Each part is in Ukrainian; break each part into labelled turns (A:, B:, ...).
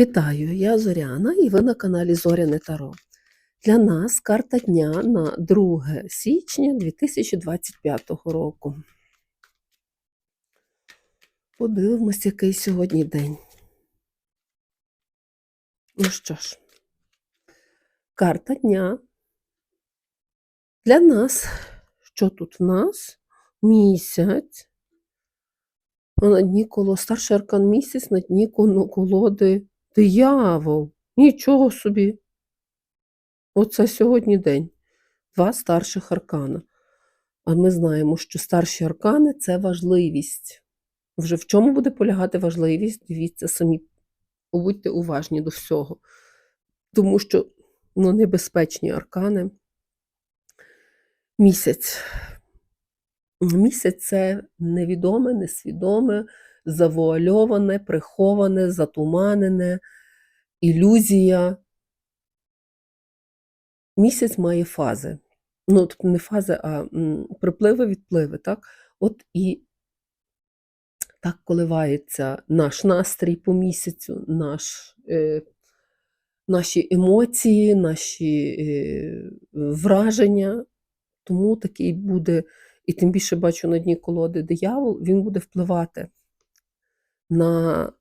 A: Вітаю, я Зоряна і ви на каналі Зоряне Таро. Для нас карта дня на 2 січня 2025 року. Подивимось, який сьогодні день. Ну що ж, карта дня. Для нас, що тут в нас? Місяць. На дні коло старший аркан місяць, на дні колоди диявол. Нічого собі. Оце сьогодні день. Два старших аркана. А ми знаємо, що старші аркани це важливість. Вже в чому буде полягати важливість? Дивіться самі, будьте уважні до всього. Тому що ну, небезпечні аркани. Місяць. Місяць це невідоме, несвідоме, завуальоване, приховане, затуманене, ілюзія. Місяць має фази. Ну, тобто не фази, а припливи, відпливи, так? От і так коливається наш настрій по місяцю, наш, е, наші емоції, наші е, враження. Тому такий буде, і тим більше бачу на дні колоди диявол, він буде впливати на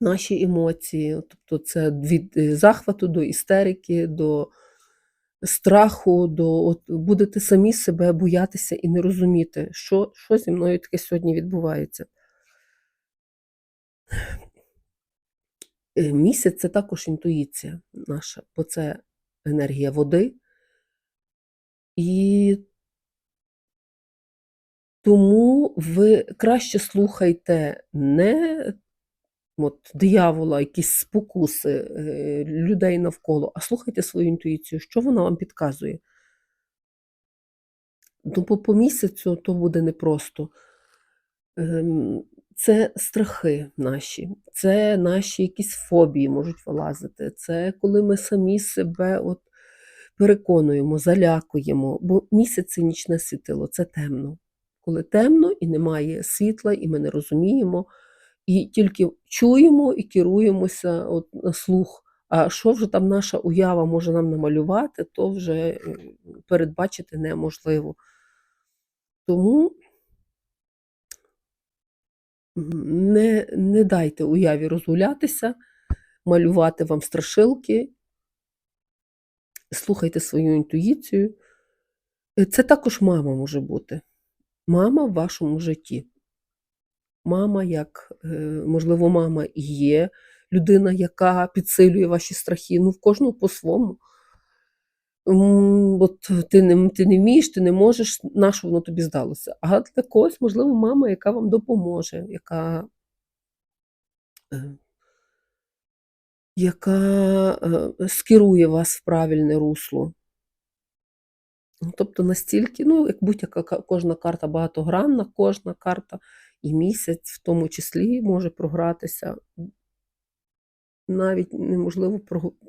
A: наші емоції. Тобто це від е, захвату до істерики, до страху, до от, будете самі себе боятися і не розуміти, що, що зі мною таке сьогодні відбувається. Е, Місяць це також інтуїція наша, бо це енергія води. І тому ви краще слухайте не от, диявола, якісь спокуси е, людей навколо, а слухайте свою інтуїцію, що вона вам підказує. Ну, по, місяцю то буде непросто. Ем, Це страхи наші, це наші якісь фобії можуть вилазити. Це коли ми самі себе от переконуємо, залякуємо, бо місяць нічне світило, це темно. Коли темно і немає світла, і ми не розуміємо, і тільки чуємо і керуємося от, на слух. А що вже там наша уява може нам намалювати, то вже е, передбачити неможливо. Тому не, не дайте уяві розгулятися, малювати вам страшилки, слухайте свою інтуїцію. Е, Це також мама може бути. Мама в вашому житті. Мама, як, е, можливо, мама є людина, яка підсилює ваші страхи. Ну, в кожного по-своєму. От ти не, ти не вмієш, ти не можеш, на що воно тобі здалося. А для когось, можливо, мама, яка вам допоможе, яка, е, яка е, скерує вас в правильне русло. Ну, Тобто настільки, ну, як будь-яка кожна карта багатогранна, кожна карта і місяць в тому числі може програтися. Навіть неможливо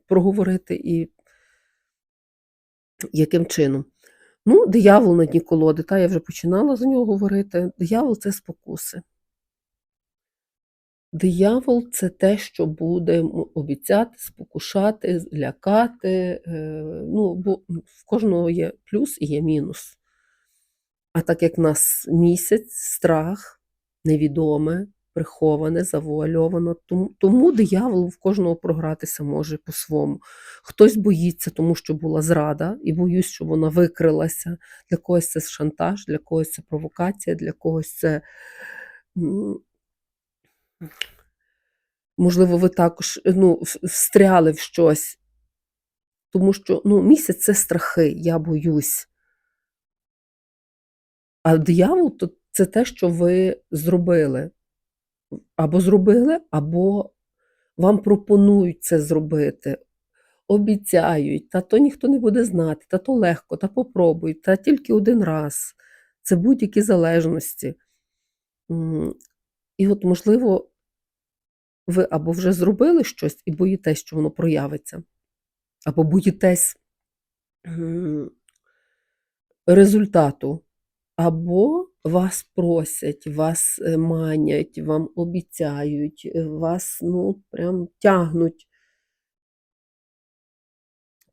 A: проговорити і яким чином. Ну, диявол на дні колоди, та я вже починала за нього говорити. Диявол це спокуси. Диявол це те, що буде обіцяти, спокушати, лякати. е, Ну, бо в кожного є плюс і є мінус. А так як в нас місяць, страх, невідоме, приховане, завуальовано, тому, тому диявол в кожного програтися може по-своєму. Хтось боїться, тому що була зрада, і боюсь, що вона викрилася. Для когось це шантаж, для когось це провокація, для когось це. Можливо, ви також ну, встряли в щось. Тому що ну, місяць це страхи, я боюсь. А диявол то це те, що ви зробили. Або зробили, або вам пропонують це зробити. Обіцяють, та то ніхто не буде знати, та то легко, та попробуй, та тільки один раз. Це будь-які залежності. І от, можливо, ви або вже зробили щось і боїтесь, що воно проявиться, або боїтесь результату, або вас просять, вас е, манять, вам обіцяють, е, вас ну, прям тягнуть,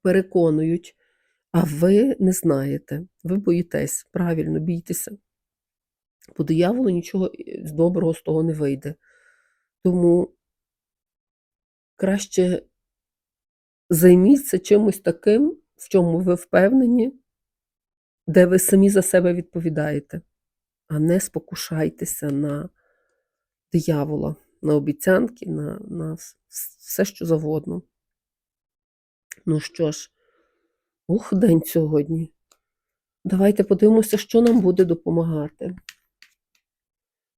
A: переконують, а ви не знаєте, ви боїтесь, правильно, бійтеся. По дияволу нічого е, доброго з того не вийде. Тому краще займіться чимось таким, в чому ви впевнені, де ви самі за себе відповідаєте, а не спокушайтеся на диявола, на обіцянки, на, на все, що завгодно. Ну що ж, ух, день сьогодні. Давайте подивимося, що нам буде допомагати.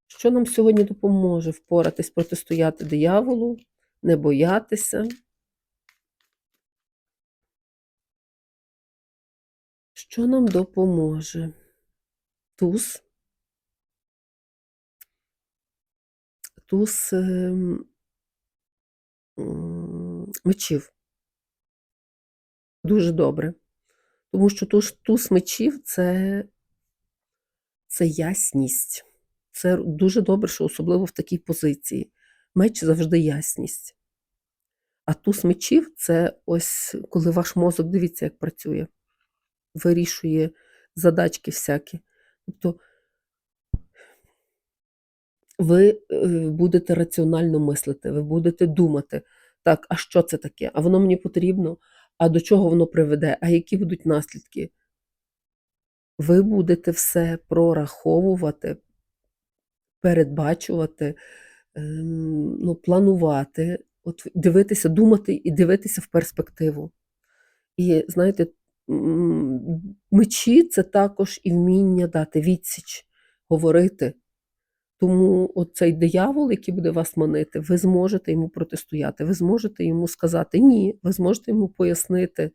A: Що нам сьогодні допоможе впоратись, протистояти дияволу, не боятися. Що нам допоможе? Туз. Туз м, мечів. Дуже добре. Тому що туз, туз мечів це, це ясність. Це дуже добре, що особливо в такій позиції. Меч завжди ясність. А туз мечів це ось коли ваш мозок, дивіться, як працює, вирішує задачки всякі. Тобто ви е, будете раціонально мислити, ви будете думати, так, а що це таке? А воно мені потрібно, а до чого воно приведе, а які будуть наслідки? Ви будете все прораховувати, передбачувати, ну, планувати, от дивитися, думати і дивитися в перспективу. І знаєте, мечі це також і вміння дати відсіч, говорити. Тому оцей диявол, який буде вас манити, ви зможете йому протистояти, ви зможете йому сказати ні, ви зможете йому пояснити,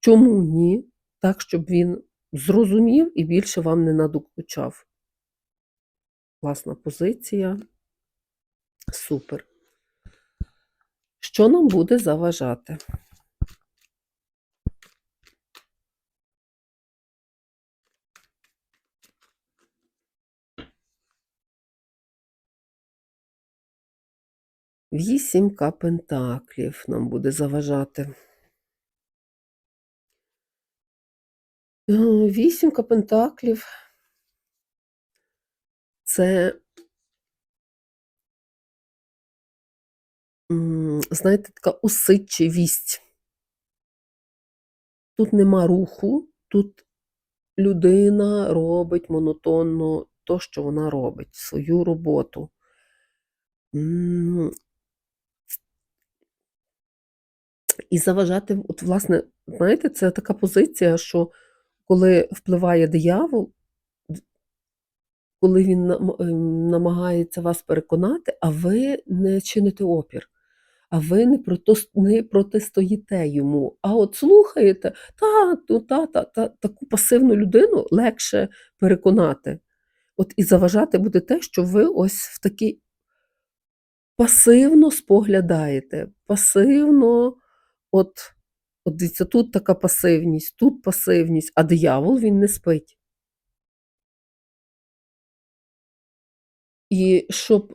A: чому ні, так, щоб він зрозумів і більше вам не надокучав. Класна позиція. Супер. Що нам буде заважати? Вісімка пентаклів нам буде заважати. Вісімка пентаклів це, знаєте, така усидчивість. Тут нема руху, тут людина робить монотонно то, що вона робить, свою роботу. І заважати, от, власне, знаєте, це така позиція, що коли впливає диявол, коли він намагається вас переконати, а ви не чините опір, а ви не, протос- не протистоїте йому, а от слухаєте, та, ну, та, та, та, таку пасивну людину легше переконати. От і заважати буде те, що ви ось в такій пасивно споглядаєте, пасивно, от, от дивіться, тут така пасивність, тут пасивність, а диявол він не спить. І щоб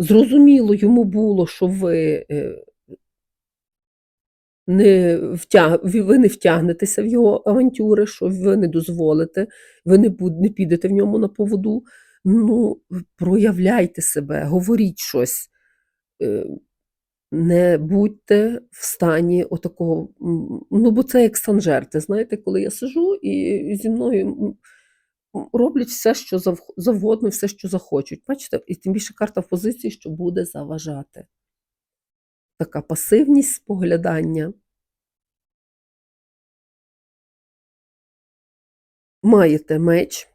A: зрозуміло йому було, що ви е, не втяг... ви не втягнетеся в його авантюри, що ви не дозволите, ви не, не підете в ньому на поводу. Ну, проявляйте себе, говоріть щось. Е, Не будьте в стані отакого, ну, бо це як санжерти. Знаєте, коли я сижу і зі мною роблять все, що завгодно, все, що захочуть. Бачите, і тим більше карта в позиції, що буде заважати. Така пасивність споглядання. Маєте меч,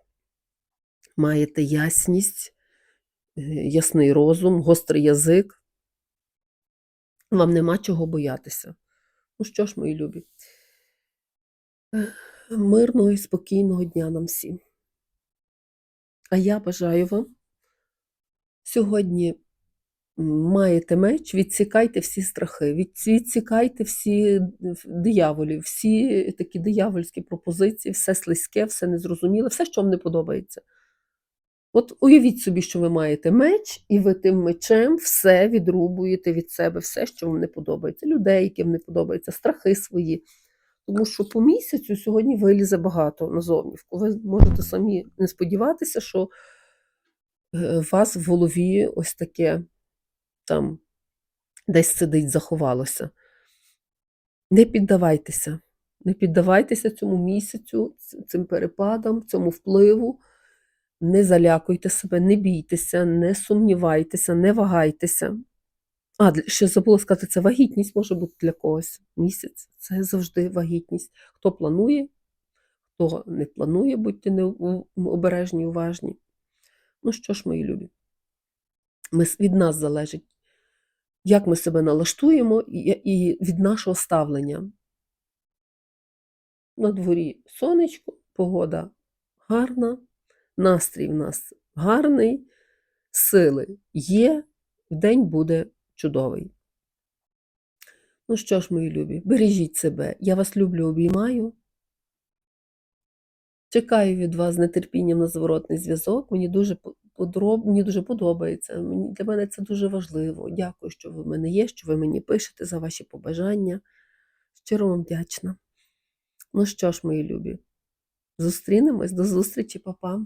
A: маєте ясність, е, ясний розум, гострий язик. Вам нема чого боятися. Ну що ж, мої любі, мирного і спокійного дня нам всім. А я бажаю вам сьогодні маєте меч, відсікайте всі страхи, відсікайте всі дияволів, всі такі диявольські пропозиції, все слизьке, все незрозуміле, все, що вам не подобається. От уявіть собі, що ви маєте меч, і ви тим мечем все відрубуєте від себе, все, що вам не подобається, людей, яким не подобається, страхи свої. Тому що по місяцю сьогодні вилізе багато назовнівку. Ви можете самі не сподіватися, що е, у вас в голові ось таке там десь сидить, заховалося. Не піддавайтеся. Не піддавайтеся цьому місяцю, цим перепадам, цьому впливу. Не залякуйте себе, не бійтеся, не сумнівайтеся, не вагайтеся. А, ще забула сказати, це вагітність може бути для когось. Місяць це завжди вагітність. Хто планує, хто не планує, будьте не обережні, уважні. Ну що ж, мої любі, ми, від нас залежить, як ми себе налаштуємо і, і від нашого ставлення. На дворі сонечко, погода гарна, настрій в нас гарний, сили є, в день буде чудовий. Ну що ж, мої любі, бережіть себе. Я вас люблю, обіймаю. Чекаю від вас з нетерпінням на зворотний зв'язок. Мені дуже подроб... мені дуже подобається. Мені для мене це дуже важливо. Дякую, що ви в мене є, що ви мені пишете за ваші побажання. Щиро вам вдячна. Ну що ж, мої любі, зустрінемось до зустрічі, папа.